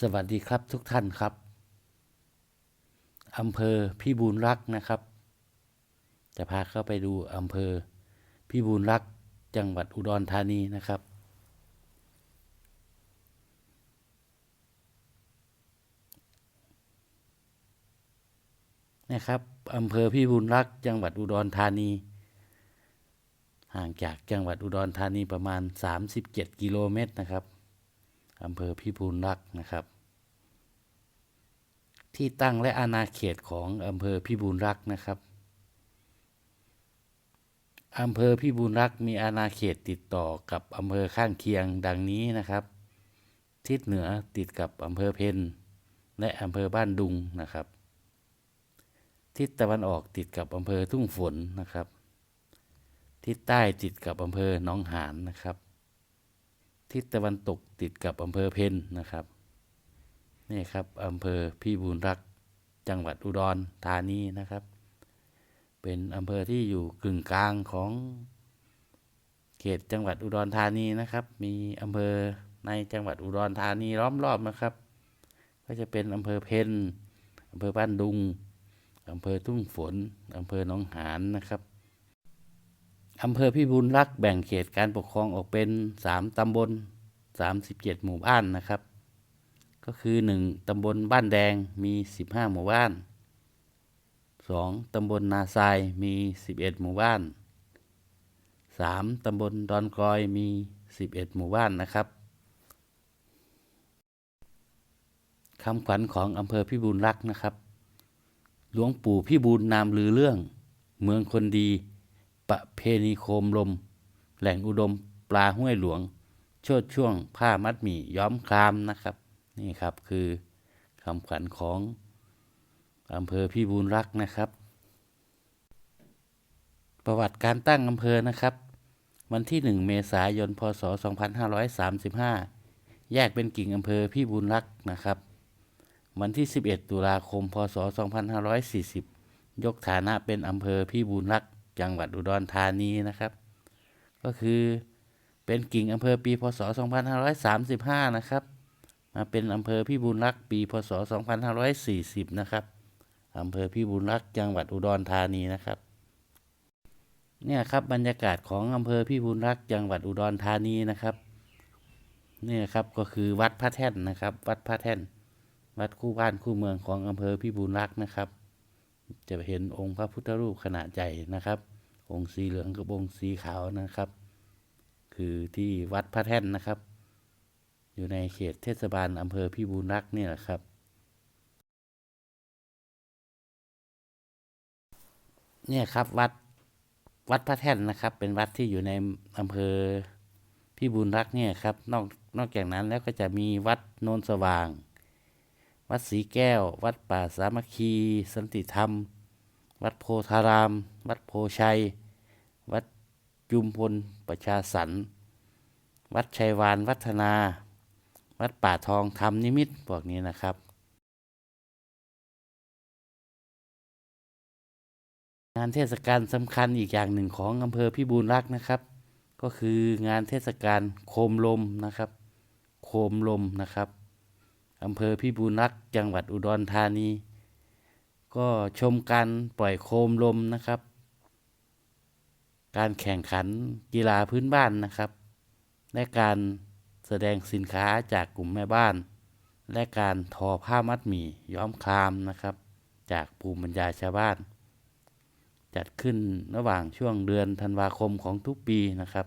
สวัสดีครับทุกท่านครับ อำเภอพิบูลรักนะครับ จะพาเข้าไปดูอำเภอพิบูลรักจังหวัดอุดรธานีนะครับ นะครับอำเภอพิบูลรักจังหวัดอุดรธานี ห่างจากจังหวัดอุดรธานีประมาณ 37 กิโลเมตรนะครับ อำเภอพิบูลรักษ์นะครับ ที่ตั้งและอาณาเขตของอำเภอพิบูลรักษ์นะครับอำเภอพิบูลรักษ์มีอาณาเขตติดต่อกับอำเภอข้างเคียงดังนี้นะครับ ทิศเหนือติดกับอำเภอเพนและอำเภอบ้านดุงนะครับ ทิศตะวันออกติดกับอำเภอทุ่งฝนนะครับ ทิศใต้ติดกับอำเภอหนองหานนะครับ ทิศตะวันตกติดกับอำเภอเพนนะครับนี่ครับอำเภอพิบูลรักจังหวัดอุดรธานีนะครับ เป็นอำเภอที่อยู่กึ่งกลางของเขตจังหวัดอุดรธานีนะครับ มีอำเภอในจังหวัดอุดรธานีล้อมรอบนะครับ ก็จะเป็นอำเภอเพนอำเภอบ้านดุงอำเภอทุ่งฝนอำเภอหนองหานนะครับ อำเภอพิบูลรักษ์แบ่งเขตการปกครองออกเป็น 3 ตำบล 37 หมู่บ้านนะครับ ก็คือ 1 ตำบลบ้านแดงมี 15 หมู่บ้าน 2 ตำบลนาทรายมี 11 หมู่บ้าน 3 ตำบลดอนกอยมี 11 หมู่บ้านนะครับคำขวัญของอำเภอพิบูลรักษ์นะครับ หลวงปู่พิบูลนามลือเรื่อง เมืองคนดี ประเพณีโคมลม แหล่งอุดมปลาห้วยหลวงชดช่วงผ้ามัดหมี่ย้อมครามนะครับ นี่ครับคือคำขวัญของอำเภอพิบูลรักษ์นะครับ ประวัติการตั้งอำเภอนะครับ วันที่ 1 เมษายน พศ 2535 แยกเป็นกิ่งอำเภอพิบูลรักษ์นะครับ วันที่ 11 ตุลาคม พศ 2540 ยกฐานะเป็นอำเภอพิบูลรักษ์ จังหวัดอุดรธานีนะครับ ก็คือเป็นกิ่งอำเภอปีพศ 2535 นะครับ มาเป็นอำเภอพิบูลรักษ์ปีพศ 2540 นะครับอำเภอพิบูลรักษ์จังหวัดอุดรธานีนะครับเนี่ยครับบรรยากาศของอำเภอพิบูลรักษ์จังหวัดอุดรธานีนะครับเนี่ยครับก็คือวัดพระแท่นนะครับ วัดพระแท่น วัดคู่บ้านคู่เมืองของอำเภอพิบูลรักษ์นะครับ จะเห็นองค์พระพุทธรูปขนาดใหญ่นะครับ องค์สีเหลืองกับองค์สีขาวนะครับ คือที่วัดพระแท่นนะครับ อยู่ในเขตเทศบาลอำเภอพิบูลรักษ์นี่แหละครับ เนี่ยครับวัดวัดพระแท่นนะครับ เป็นวัดที่อยู่ในอำเภอพิบูลรักษ์เนี่ยครับนอกนอกจากนั้นแล้วก็จะมีวัดโนนสว่าง วัดศรีแก้ว วัดป่าสามัคคี สันติธรรม วัดโพธาราม วัดโพชัย วัดจุมพลประชาสรรวัดชัยวานวัฒนา วัดป่าทองธรรมนิมิตพวกนี้นะครับ งานเทศกาลสำคัญอีกอย่างหนึ่งของอำเภอพิบูลรักษ์นะครับ ก็คืองานเทศกาลโคมลมนะครับ โคมลมนะครับ อำเภอพิบูลรักษ์จังหวัดอุดรธานี ก็ชมการปล่อยโคมลมนะครับ การแข่งขันกีฬาพื้นบ้านนะครับ และการแสดงสินค้าจากกลุ่มแม่บ้าน และการทอผ้ามัดหมี่ย้อมครามนะครับ จากภูมิปัญญาชาวบ้าน จัดขึ้นระหว่างช่วงเดือนธันวาคมของทุกปีนะครับ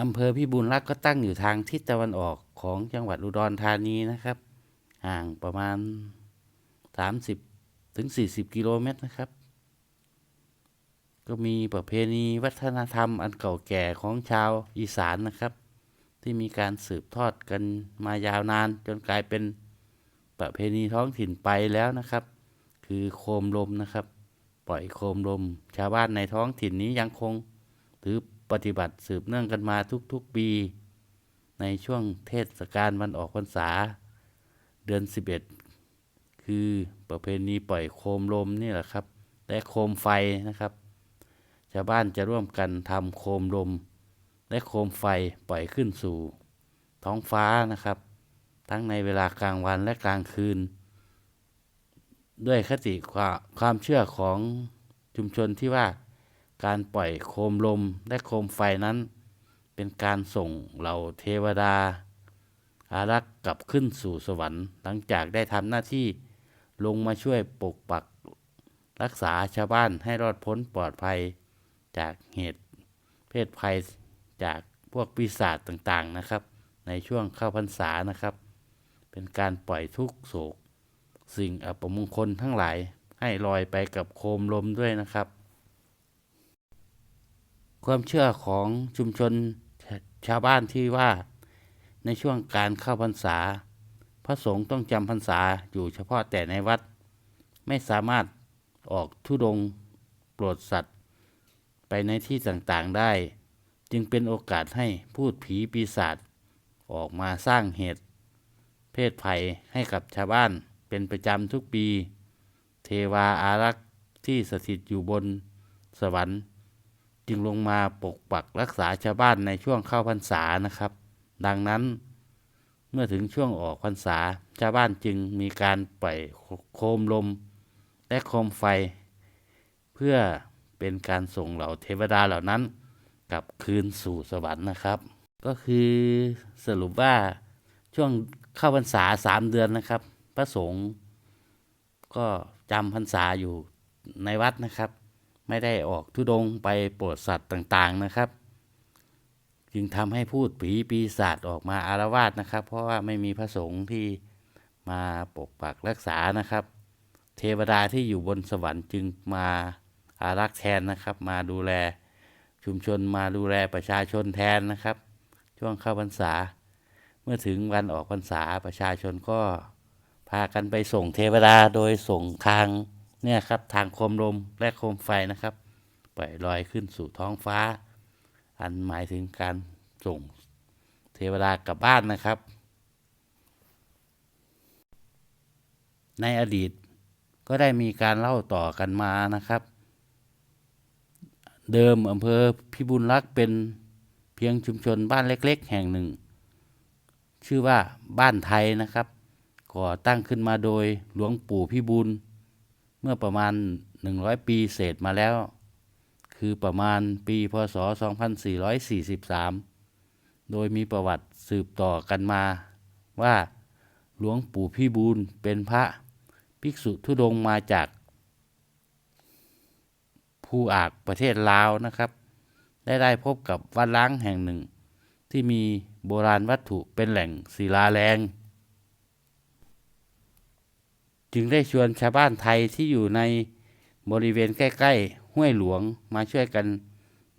อำเภอพิบูลรักก็ตั้งอยู่ทางทิศตะวันออกของจังหวัดอุดรธานีนะครับ ห่างประมาณ 30ถึง40 กิโลเมตรนะครับ ก็มีประเพณีวัฒนธรรมอันเก่าแก่ของชาวอีสานนะครับ ที่มีการสืบทอดกันมายาวนาน จนกลายเป็นประเพณีท้องถิ่นไปแล้วนะครับ คือโคมลมนะครับ ปล่อยโคมลม ชาวบ้านในท้องถิ่นนี้ยังคงถือ ปฏิบัติสืบเนื่องกันมาทุกๆปี ในช่วงเทศกาลวันออกพรรษา เดือน 11 คือประเพณีปล่อยโคมลมนี่แหละครับและโคมไฟนะครับชาวบ้านจะร่วมกันทำโคมลม และโคมไฟปล่อยขึ้นสู่ ท้องฟ้านะครับ ทั้งในเวลากลางวันและกลางคืน ด้วยคติความความเชื่อของชุมชนที่ว่า การปล่อยโคมลมและโคมไฟนั้น เป็นการส่งเหล่าเทวดา อารักษ์กลับขึ้นสู่สวรรค์หลังจากได้ทำหน้าที่ลงมาช่วยปกปักรักษาชาวบ้านให้รอดพ้นปลอดภัยจากเหตุเพศภัยจากพวกปีศาจต่างๆนะครับ ในช่วงเข้าพรรษานะครับ เป็นการปล่อยทุกโศก สิ่งอัปมงคลทั้งหลายให้ลอยไปกับโคมลมด้วยนะครับ ความเชื่อของชุมชนชาวบ้านที่ว่าในช่วงการเข้าพรรษา พระสงฆ์ต้องจำพรรษาอยู่เฉพาะแต่ในวัด ไม่สามารถออกทุดงโปรดสัตว์ ไปในที่ต่างๆได้ จึงเป็นโอกาสให้พูดผีปีศาจออกมาสร้างเหตุ เพศภัยให้กับชาวบ้านเป็นประจำทุกปี เทวาอารักษ์ที่สถิตอยู่บนสวรรค์ จึงลงมาปกปักรักษาชาวบ้านในช่วงเข้าพรรษานะครับ ดังนั้นเมื่อถึงช่วงออกพรรษาชาวบ้านจึงมีการปล่อยโคมลมและโคมไฟ เพื่อเป็นการส่งเหล่าเทวดาเหล่านั้นกลับคืนสู่สวรรค์นะครับ ก็คือสรุปว่าช่วงเข้าพรรษาสามเดือนนะครับ พระสงฆ์ก็จำพรรษาอยู่ในวัดนะครับ ไม่ได้ออกทุดงไปโปรดสัตว์ต่างๆนะครับ จึงทำให้พูดผีปีศาจออกมาอารวาสนะครับ เพราะว่าไม่มีพระสงฆ์ที่มาปกปักรักษานะครับ เทวดาที่อยู่บนสวรรค์จึงมาอารักษ์แทนนะครับ มาดูแลชุมชนมาดูแลประชาชนแทนนะครับ ช่วงเข้าพรรษา เมื่อถึงวันออกพรรษาประชาชนก็พากันไปส่งเทวดาโดยส่งทาง เนี่ยครับทางโคมลมและโคมไฟนะครับปล่อยลอยขึ้นสู่ท้องฟ้า อันหมายถึงการส่งเทวดากลับบ้านนะครับ ในอดีตก็ได้มีการเล่าต่อกันมานะครับ เดิมอำเภอพิบูลรักษ์เป็นเพียงชุมชนบ้านเล็ก ๆ แห่งหนึ่ง ชื่อว่าบ้านไทยนะครับ ก่อตั้งขึ้นมาโดยหลวงปู่พิบูล เมื่อประมาณ 100 ปีเศษมาแล้ว คือประมาณปีพศ 2443 โดยมีประวัติสืบต่อกันมาว่าหลวงปู่พิบูลเป็นพระภิกษุทุดงมาจากภูอากประเทศลาวนะครับ ได้ได้พบกับวัดล้างแห่งหนึ่ง ที่มีโบราณวัตถุเป็นแหล่งศิลาแรง จึงได้ชวนชาวบ้านไทยที่อยู่ในบริเวณใกล้ๆ ห้วยหลวงมาช่วยกัน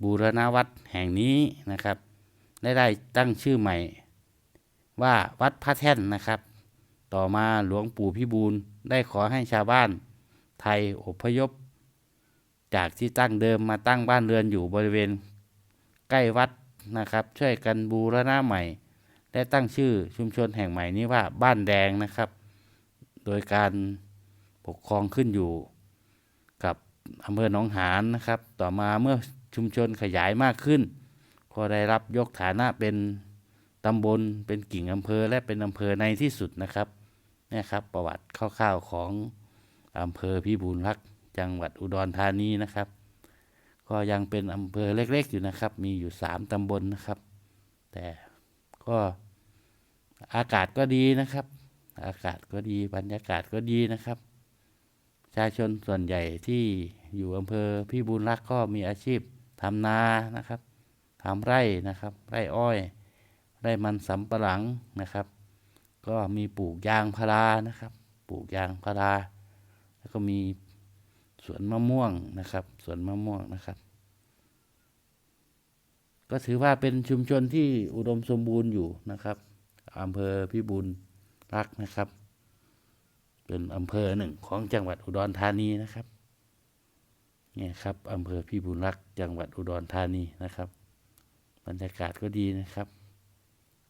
บูรณวัดแห่งนี้นะครับ ได้ได้ตั้งชื่อใหม่ ว่าวัดพระแท่นนะครับ ต่อมาหลวงปู่พิบูลได้ขอให้ชาวบ้านไทยอพยพ จากที่ตั้งเดิมมาตั้งบ้านเรือนอยู่บริเวณใกล้วัดนะครับ ช่วยกันบูรณะใหม่ และตั้งชื่อชุมชนแห่งใหม่นี้ว่าบ้านแดงนะครับ โดยการปกครองขึ้นอยู่กับอำเภอหนองหานนะครับ ต่อมาเมื่อชุมชนขยายมากขึ้น ก็ได้รับยกฐานะเป็นตำบลเป็นกิ่งอำเภอและเป็นอำเภอในที่สุดนะครับนี่ครับประวัติคร่าวๆของอำเภอพิบูลรักษ์จังหวัดอุดรธานีนะครับ ก็ยังเป็นอำเภอเล็กๆอยู่นะครับ มีอยู่สามตำบลนะครับ แต่ก็อากาศก็ดีนะครับ อากาศก็ดีบรรยากาศก็ดีนะครับประชาชนส่วนใหญ่ที่อยู่อำเภอพิบูลรักก็มีอาชีพทำนานะครับทำไร่นะครับไร่อ้อยไร่มันสำปะหลังนะครับ ก็มีปลูกยางพารานะครับ ปลูกยางพารา แล้วก็มีสวนมะม่วงนะครับสวนมะม่วงนะครับ ก็ถือว่าเป็นชุมชนที่อุดมสมบูรณ์อยู่นะครับอำเภอพิบูล รักนะครับ เป็นอำเภอหนึ่งของจังหวัดอุดรธานีนะครับเนี่ยครับอำเภอพิบูลรักจังหวัดอุดรธานีนะครับ บรรยากาศก็ดีนะครับ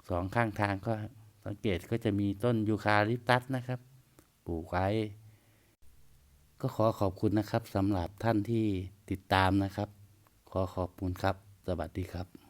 สองข้างทางก็สังเกตก็จะมีต้นยูคาลิปตัสนะครับ ปลูกไว้ ก็ขอขอบคุณนะครับสำหรับท่านที่ติดตามนะครับ ขอขอบคุณครับ สวัสดีครับ